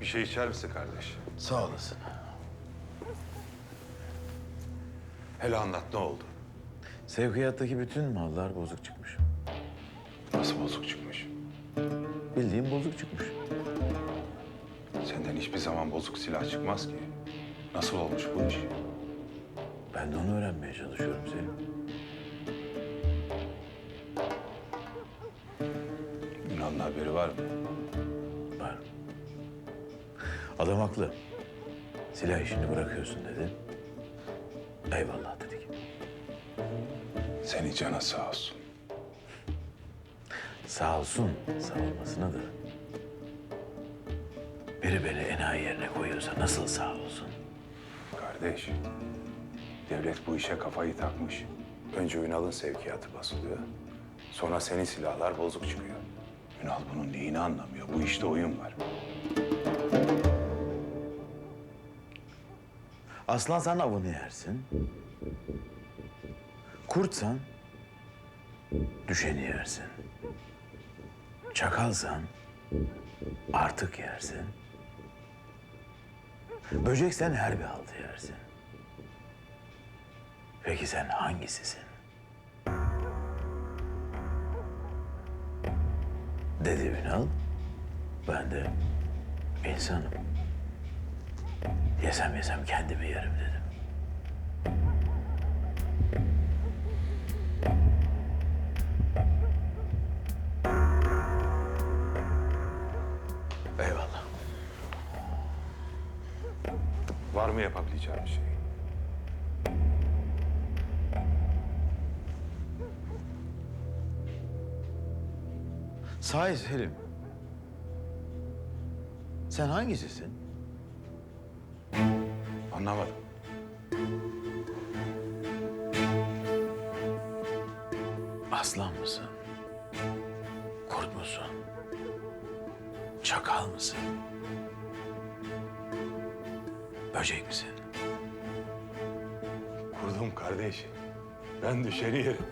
Bir şey içer misin kardeş? Sağ olasın. Hele anlat ne oldu? Sevkiyattaki bütün mallar bozuk çıkmış. Nasıl bozuk çıkmış? Bildiğim bozuk çıkmış. Senden hiçbir zaman bozuk silah çıkmaz ki. Nasıl olmuş bu iş? Ben de onu öğrenmeye çalışıyorum Selim. Yunan'ın haberi var mı? Var. Adam haklı. Silah işini bırakıyorsun dedi. Eyvallah. Seni cana sağ olsun. Sağ olsun, sağ olmasına da. Biri beni enayi yerine koyuyorsa nasıl sağ olsun? Kardeş, devlet bu işe kafayı takmış. Önce Ünal'ın sevkiyatı basılıyor. Sonra senin silahlar bozuk çıkıyor. Ünal bunun neyini anlamıyor. Bu işte oyun var. Aslansan avını yersin. Kurtsan düşeni yersin. Çakalsan artık yersin. Böceksen her bir haltı yersin. Peki sen hangisisin? Dedi Ünal. Ben de insanım. Yesem yesem kendimi yerim dedim. Var mı yapabileceğim bir şey? Sahi Selim. Sen hangisisin? Anlamadım. Aslan mısın? Kurt musun? Çakal mısın? Böcek misin? Kurdum kardeş. Ben düşeni yerim.